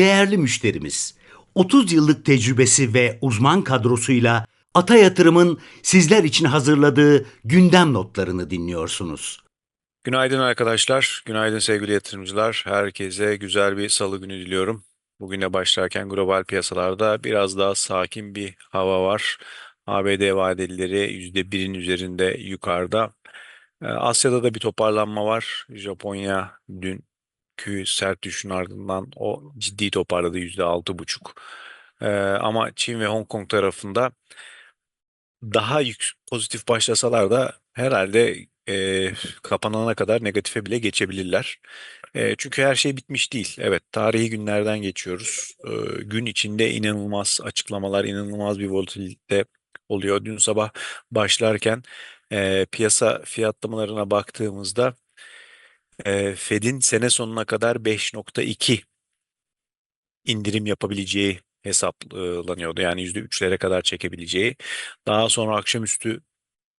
değerli müşterimiz. 30 yıllık tecrübesi ve uzman kadrosuyla Ata Yatırım'ın sizler için hazırladığı gündem notlarını dinliyorsunuz. Günaydın arkadaşlar, günaydın sevgili yatırımcılar. Herkese güzel bir salı günü diliyorum. Bugüne başlarken global piyasalarda biraz daha sakin bir hava var. ABD vadelileri %1'in üzerinde yukarıda. Ee, Asya'da da bir toparlanma var. Japonya dünkü sert düşüşün ardından o ciddi toparladı %6,5. Ee, ama Çin ve Hong Kong tarafında daha yük, pozitif başlasalar da herhalde e, kapanana kadar negatife bile geçebilirler. E, çünkü her şey bitmiş değil. Evet, tarihi günlerden geçiyoruz. E, gün içinde inanılmaz açıklamalar, inanılmaz bir volatilite oluyor. Dün sabah başlarken e, piyasa fiyatlamalarına baktığımızda e, Fed'in sene sonuna kadar 5.2 indirim yapabileceği hesaplanıyordu. Yani %3'lere kadar çekebileceği. Daha sonra akşamüstü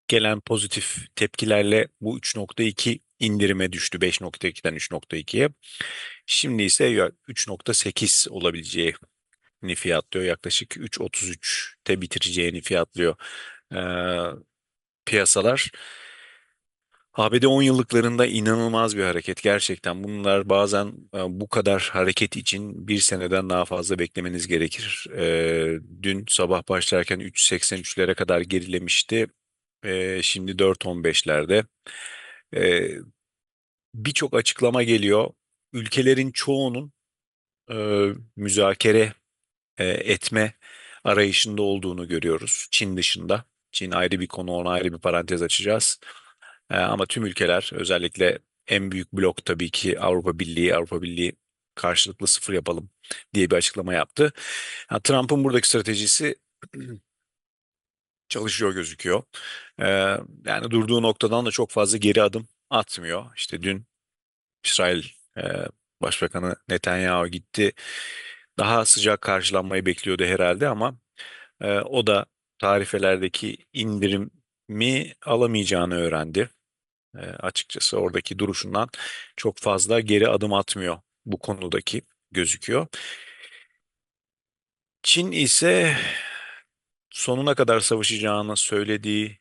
gelen pozitif tepkilerle bu 3.2 indirime düştü 5.2'den 3.2'ye. Şimdi ise 3.8 olabileceğini fiyatlıyor. Yaklaşık 3.33'te bitireceğini fiyatlıyor ee, piyasalar. ABD 10 yıllıklarında inanılmaz bir hareket gerçekten. Bunlar bazen e, bu kadar hareket için bir seneden daha fazla beklemeniz gerekir. E, dün sabah başlarken 3.83'lere kadar gerilemişti. E, şimdi 4.15'lerde. E, Birçok açıklama geliyor. Ülkelerin çoğunun müzakere etme arayışında olduğunu görüyoruz. Çin dışında. Çin ayrı bir konu, ona ayrı bir parantez açacağız. E, ama tüm ülkeler özellikle en büyük blok tabii ki Avrupa Birliği, Avrupa Birliği karşılıklı sıfır yapalım diye bir açıklama yaptı. Yani Trump'ın buradaki stratejisi çalışıyor gözüküyor. Ee, yani durduğu noktadan da çok fazla geri adım atmıyor. İşte dün İsrail e, Başbakanı Netanyahu gitti. Daha sıcak karşılanmayı bekliyordu herhalde ama e, o da tarifelerdeki indirimi alamayacağını öğrendi. E, açıkçası oradaki duruşundan çok fazla geri adım atmıyor bu konudaki gözüküyor. Çin ise sonuna kadar savaşacağını söylediği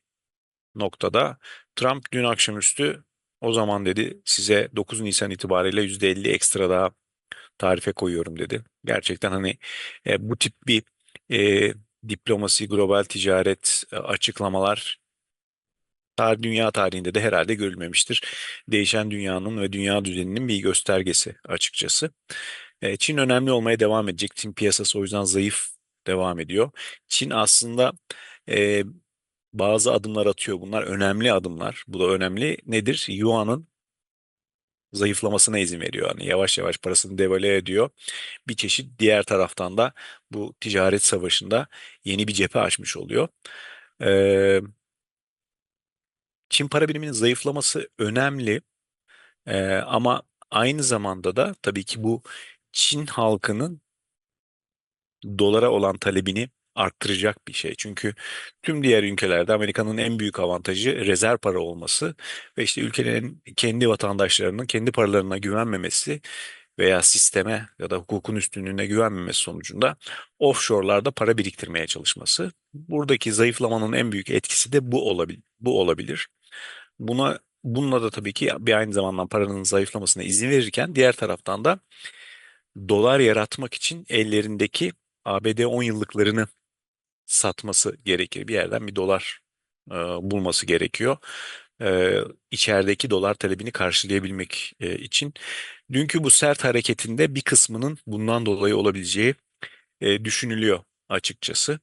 noktada Trump dün akşamüstü o zaman dedi size 9 Nisan itibariyle %50 ekstra daha tarife koyuyorum dedi. Gerçekten hani e, bu tip bir e, diplomasi, global ticaret e, açıklamalar tarih, dünya tarihinde de herhalde görülmemiştir. Değişen dünyanın ve dünya düzeninin bir göstergesi açıkçası. E, Çin önemli olmaya devam edecek. Çin piyasası o yüzden zayıf devam ediyor. Çin aslında e, bazı adımlar atıyor. Bunlar önemli adımlar. Bu da önemli. Nedir? Yuan'ın zayıflamasına izin veriyor. Yani yavaş yavaş parasını devalüe ediyor. Bir çeşit diğer taraftan da bu ticaret savaşında yeni bir cephe açmış oluyor. Ee, Çin para biriminin zayıflaması önemli. Ee, ama aynı zamanda da tabii ki bu Çin halkının dolara olan talebini arttıracak bir şey. Çünkü tüm diğer ülkelerde Amerika'nın en büyük avantajı rezerv para olması ve işte ülkelerin kendi vatandaşlarının kendi paralarına güvenmemesi veya sisteme ya da hukukun üstünlüğüne güvenmemesi sonucunda offshore'larda para biriktirmeye çalışması. Buradaki zayıflamanın en büyük etkisi de bu olabilir. Bu olabilir. Buna bununla da tabii ki bir aynı zamanda paranın zayıflamasına izin verirken diğer taraftan da dolar yaratmak için ellerindeki ABD 10 yıllıklarını satması gerekir. Bir yerden bir dolar e, bulması gerekiyor. E, içerideki dolar talebini karşılayabilmek e, için. Dünkü bu sert hareketinde bir kısmının bundan dolayı olabileceği e, düşünülüyor açıkçası.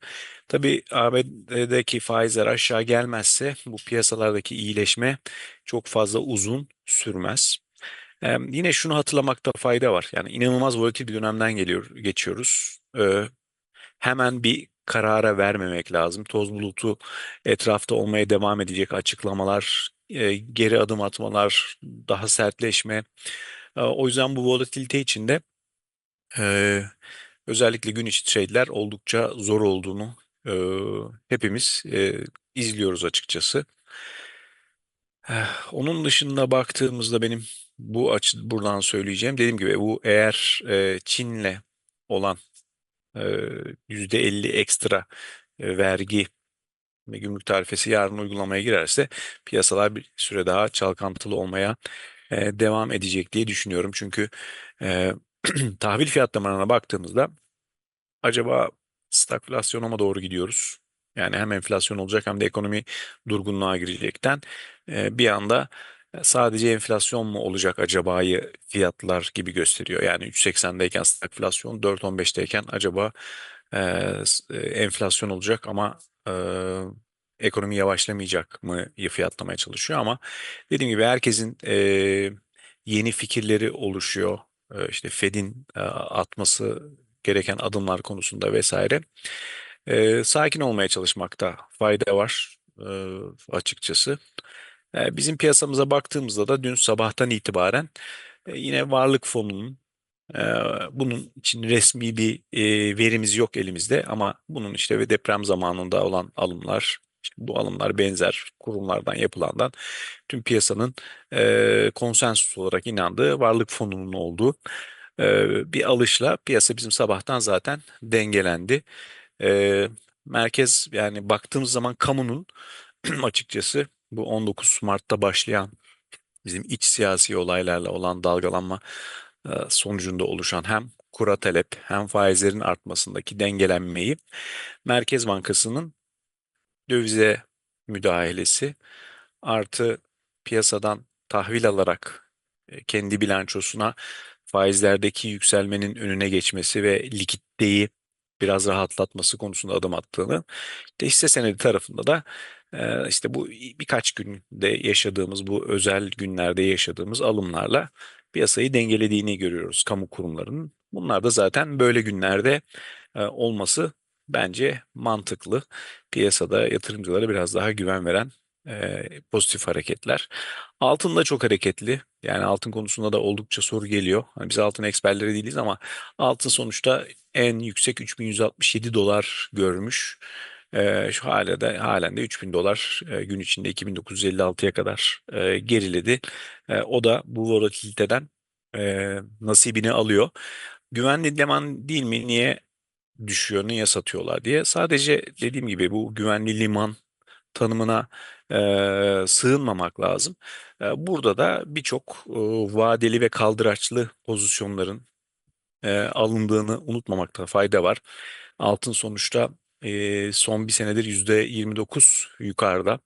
Tabii ABD'deki faizler aşağı gelmezse bu piyasalardaki iyileşme çok fazla uzun sürmez. Ee, yine şunu hatırlamakta fayda var. Yani inanılmaz volatil bir dönemden geliyor, geçiyoruz. Ee, hemen bir karara vermemek lazım. Toz bulutu etrafta olmaya devam edecek açıklamalar, e, geri adım atmalar, daha sertleşme. E, o yüzden bu volatilite içinde e, özellikle gün içi trade'ler oldukça zor olduğunu e, hepimiz e, izliyoruz açıkçası. Eh, Onun dışında baktığımızda benim bu açı buradan söyleyeceğim dediğim gibi bu eğer e, Çin'le olan e, %50 ekstra e, vergi ve gümrük tarifesi yarın uygulamaya girerse piyasalar bir süre daha çalkantılı olmaya e, devam edecek diye düşünüyorum. Çünkü e, tahvil fiyatlamalarına baktığımızda acaba stagflasyona mı doğru gidiyoruz? Yani hem enflasyon olacak hem de ekonomi durgunluğa girecekten bir anda sadece enflasyon mu olacak acaba'yı fiyatlar gibi gösteriyor. Yani 3.80'deyken stagflasyon 4.15'teyken acaba enflasyon olacak ama ekonomi yavaşlamayacak mı fiyatlamaya çalışıyor ama dediğim gibi herkesin yeni fikirleri oluşuyor. İşte Fed'in atması gereken adımlar konusunda vesaire. Sakin olmaya çalışmakta fayda var açıkçası. Bizim piyasamıza baktığımızda da dün sabahtan itibaren yine varlık fonunun bunun için resmi bir verimiz yok elimizde ama bunun işte ve deprem zamanında olan alımlar, işte bu alımlar benzer kurumlardan yapılandan tüm piyasanın e, konsensus olarak inandığı varlık fonunun olduğu e, bir alışla piyasa bizim sabahtan zaten dengelendi. E, merkez yani baktığımız zaman kamunun açıkçası bu 19 Mart'ta başlayan bizim iç siyasi olaylarla olan dalgalanma e, sonucunda oluşan hem kura talep hem faizlerin artmasındaki dengelenmeyi Merkez Bankası'nın dövize müdahalesi artı piyasadan tahvil alarak e, kendi bilançosuna faizlerdeki yükselmenin önüne geçmesi ve likiditeyi biraz rahatlatması konusunda adım attığını işte hisse senedi tarafında da e, işte bu birkaç günde yaşadığımız bu özel günlerde yaşadığımız alımlarla piyasayı dengelediğini görüyoruz kamu kurumlarının. Bunlar da zaten böyle günlerde e, olması bence mantıklı. Piyasada yatırımcılara biraz daha güven veren e, pozitif hareketler. Altın da çok hareketli. Yani altın konusunda da oldukça soru geliyor. Hani biz altın eksperleri değiliz ama altın sonuçta en yüksek 3167 dolar görmüş. Ee, şu hala da halen de 3000 dolar e, gün içinde 2956'ya kadar e, geriledi. E, o da bu volatiliteden e, nasibini alıyor. Güvenli liman değil mi? Niye düşüyor, niye satıyorlar diye. Sadece dediğim gibi bu güvenli liman tanımına e, sığınmamak lazım. E, burada da birçok e, vadeli ve kaldıraçlı pozisyonların e, alındığını unutmamakta fayda var. Altın sonuçta e, son bir senedir %29 yukarıda.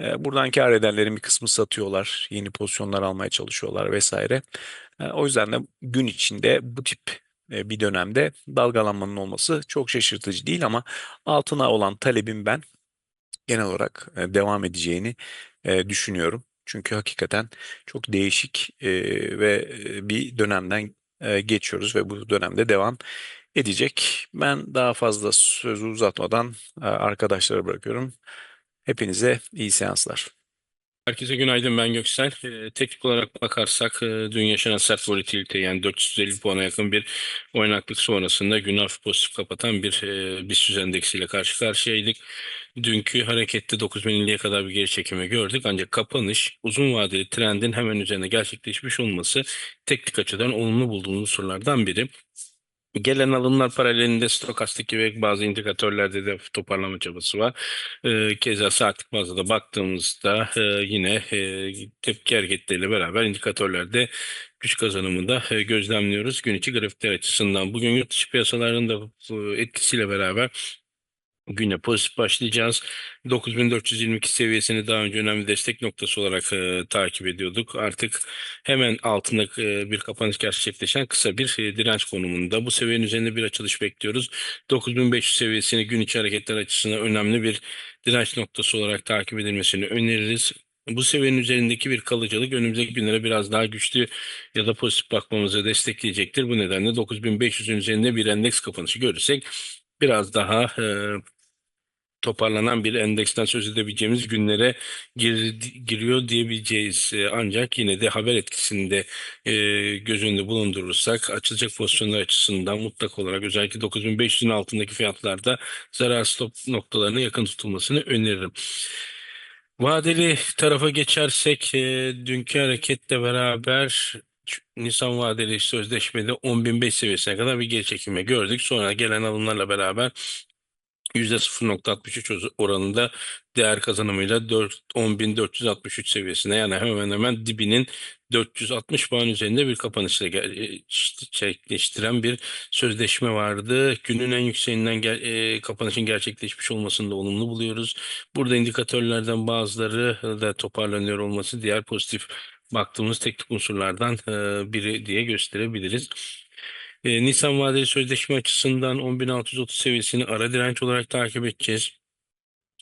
E, buradan kâr edenlerin bir kısmı satıyorlar, yeni pozisyonlar almaya çalışıyorlar vesaire. E, o yüzden de gün içinde bu tip bir dönemde dalgalanmanın olması çok şaşırtıcı değil ama altına olan talebin ben genel olarak e, devam edeceğini e, düşünüyorum. Çünkü hakikaten çok değişik e, ve e, bir dönemden e, geçiyoruz ve bu dönemde devam edecek. Ben daha fazla sözü uzatmadan e, arkadaşlara bırakıyorum. Hepinize iyi seanslar. Herkese günaydın ben Göksel. Ee, teknik olarak bakarsak e, dün yaşanan sert volatilite yani 450 puana yakın bir oynaklık sonrasında günü hafif pozitif kapatan bir e, BIST endeksiyle karşı karşıyaydık. Dünkü harekette 9050'ye kadar bir geri çekimi gördük ancak kapanış uzun vadeli trendin hemen üzerine gerçekleşmiş olması teknik açıdan olumlu bulduğumuz unsurlardan biri. Gelen alımlar paralelinde stokastik gibi bazı indikatörlerde de toparlama çabası var. Ee, keza saatlik bazda baktığımızda e, yine e, tepki hareketleriyle beraber indikatörlerde güç kazanımını da e, gözlemliyoruz. Gün içi grafikler açısından. Bugün yurt dışı piyasalarında bu etkisiyle beraber güne pozitif başlayacağız. 9422 seviyesini daha önce önemli destek noktası olarak e, takip ediyorduk. Artık hemen altında e, bir kapanış gerçekleşen kısa bir e, direnç konumunda. Bu seviyenin üzerinde bir açılış bekliyoruz. 9500 seviyesini gün içi hareketler açısından önemli bir direnç noktası olarak takip edilmesini öneririz. Bu seviyenin üzerindeki bir kalıcılık önümüzdeki günlere biraz daha güçlü ya da pozitif bakmamızı destekleyecektir. Bu nedenle 9500'ün üzerinde bir endeks kapanışı görürsek biraz daha e, toparlanan bir endeksten söz edebileceğimiz günlere gir, giriyor diyebileceğiz. E, Ancak yine de haber etkisinde e, göz önünde bulundurursak açılacak pozisyonlar açısından mutlak olarak özellikle 9500'ün altındaki fiyatlarda zarar stop noktalarına yakın tutulmasını öneririm. Vadeli tarafa geçersek e, dünkü hareketle beraber Nisan vadeli sözleşmede 10.005 seviyesine kadar bir geri çekilme gördük. Sonra gelen alımlarla beraber %0.63 oranında değer kazanımıyla 4 10.463 seviyesine yani hemen hemen dibinin 460 puan üzerinde bir kapanışla gerçekleştiren bir sözleşme vardı. Günün en yükseğinden gel- e, kapanışın gerçekleşmiş olmasını da olumlu buluyoruz. Burada indikatörlerden bazıları da toparlanıyor olması diğer pozitif baktığımız teknik unsurlardan e, biri diye gösterebiliriz. E, Nisan vadeli sözleşme açısından 10.630 seviyesini ara direnç olarak takip edeceğiz.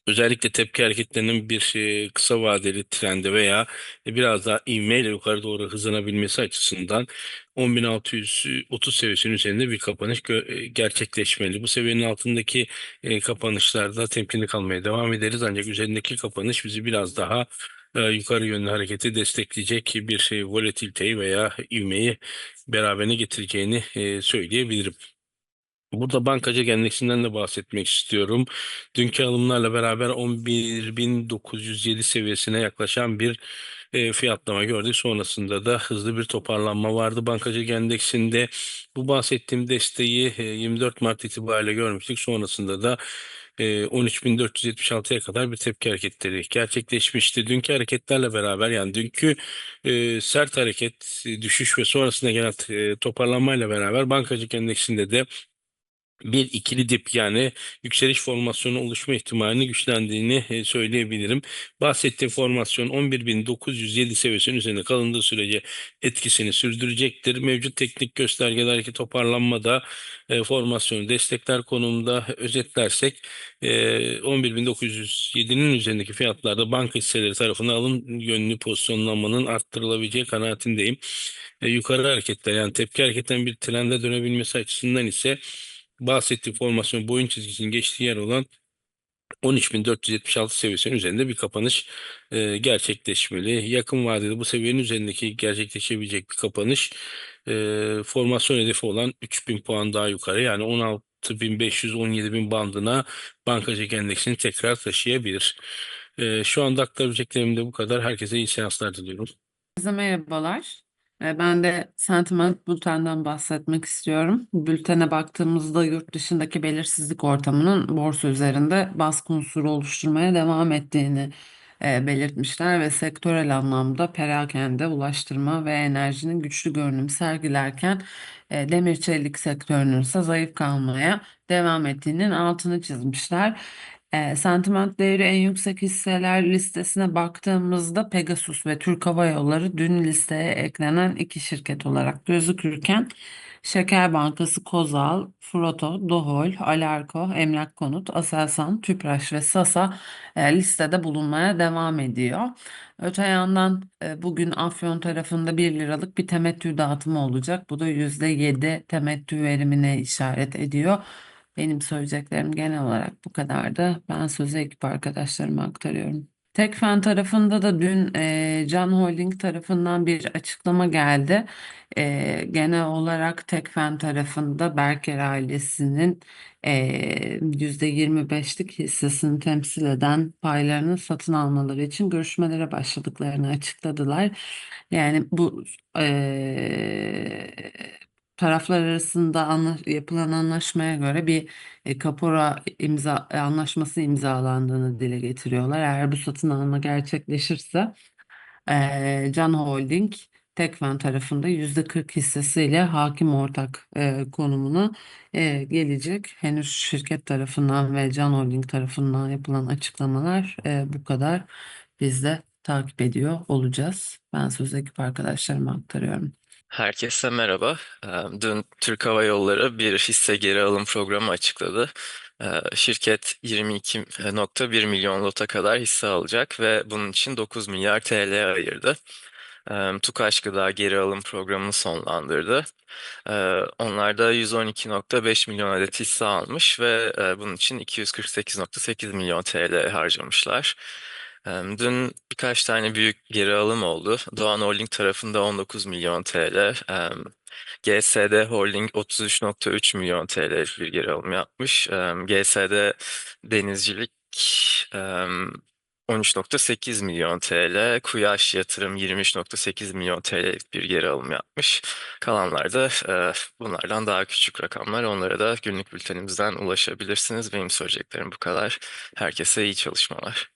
Özellikle tepki hareketlerinin bir e, kısa vadeli trende veya biraz daha ivmeyle yukarı doğru hızlanabilmesi açısından 10.630 seviyesinin üzerinde bir kapanış e, gerçekleşmeli. Bu seviyenin altındaki e, kapanışlarda temkinli kalmaya devam ederiz ancak üzerindeki kapanış bizi biraz daha yukarı yönlü hareketi destekleyecek bir şey volatiliteyi veya ivmeyi beraberine getireceğini e, söyleyebilirim. Burada bankacı endeksinden de bahsetmek istiyorum. Dünkü alımlarla beraber 11.907 seviyesine yaklaşan bir e, fiyatlama gördük. Sonrasında da hızlı bir toparlanma vardı bankacı endeksinde. Bu bahsettiğim desteği e, 24 Mart itibariyle görmüştük. Sonrasında da e, 13.476'ya kadar bir tepki hareketleri gerçekleşmişti. Dünkü hareketlerle beraber yani dünkü sert hareket, düşüş ve sonrasında gelen toparlanmayla beraber bankacılık endeksinde de bir ikili dip yani yükseliş formasyonu oluşma ihtimalini güçlendiğini e, söyleyebilirim. Bahsettiğim formasyon 11.907 seviyesinin üzerinde kalındığı sürece etkisini sürdürecektir. Mevcut teknik göstergelerdeki toparlanmada e, formasyonu destekler konumunda özetlersek e, 11.907'nin üzerindeki fiyatlarda banka hisseleri tarafından alım yönlü pozisyonlanmanın arttırılabileceği kanaatindeyim. E, yukarı hareketler yani tepki hareketten bir trende dönebilmesi açısından ise bahsettiğim formasyon boyun çizgisinin geçtiği yer olan 13.476 seviyesinin üzerinde bir kapanış e, gerçekleşmeli. Yakın vadede bu seviyenin üzerindeki gerçekleşebilecek bir kapanış e, formasyon hedefi olan 3000 puan daha yukarı yani 16.500-17.000 bandına bankacılık endeksini tekrar taşıyabilir. E, şu anda aktarabileceklerim de bu kadar. Herkese iyi seanslar diliyorum. Herkese merhabalar. Ben de sentiment bültenden bahsetmek istiyorum. Bültene baktığımızda yurt dışındaki belirsizlik ortamının borsa üzerinde baskı unsuru oluşturmaya devam ettiğini e, belirtmişler ve sektörel anlamda perakende, ulaştırma ve enerjinin güçlü görünüm sergilerken e, demir çelik sektörünün ise zayıf kalmaya devam ettiğinin altını çizmişler. E, sentiment değeri en yüksek hisseler listesine baktığımızda Pegasus ve Türk Hava Yolları dün listeye eklenen iki şirket olarak gözükürken Şeker Bankası, Kozal, Froto, Dohol, Alarko, Emlak Konut, Aselsan, Tüpraş ve Sasa e, listede bulunmaya devam ediyor. Öte yandan e, bugün Afyon tarafında 1 liralık bir temettü dağıtımı olacak. Bu da %7 temettü verimine işaret ediyor. Benim söyleyeceklerim genel olarak bu kadardı. Ben sözü ekip arkadaşlarıma aktarıyorum. Tekfen tarafında da dün e, Can Holding tarafından bir açıklama geldi. E, genel olarak Tekfen tarafında Berker ailesinin e, %25'lik hissesini temsil eden paylarını satın almaları için görüşmelere başladıklarını açıkladılar. Yani bu e, taraflar arasında anla- yapılan anlaşmaya göre bir e, kapora imza e, anlaşması imzalandığını dile getiriyorlar. Eğer bu satın alma gerçekleşirse e, Can Holding Tekfen tarafında %40 hissesiyle hakim ortak e, konumuna e, gelecek. Henüz şirket tarafından ve Can Holding tarafından yapılan açıklamalar e, bu kadar. Biz de takip ediyor olacağız. Ben sözü ekip arkadaşlarıma aktarıyorum. Herkese merhaba. Dün Türk Hava Yolları bir hisse geri alım programı açıkladı. Şirket 22.1 milyon lota kadar hisse alacak ve bunun için 9 milyar TL ayırdı. Tukaş Gıda geri alım programını sonlandırdı. Onlar da 112.5 milyon adet hisse almış ve bunun için 248.8 milyon TL harcamışlar. Dün birkaç tane büyük geri alım oldu. Doğan Holding tarafında 19 milyon TL, GSD Holding 33.3 milyon TL bir geri alım yapmış. GSD Denizcilik eee, 13.8 milyon TL, Kuyaş Yatırım 23.8 milyon TL'lik bir geri alım yapmış. Kalanlar da e, bunlardan daha küçük rakamlar. Onlara da günlük bültenimizden ulaşabilirsiniz. Benim söyleyeceklerim bu kadar. Herkese iyi çalışmalar.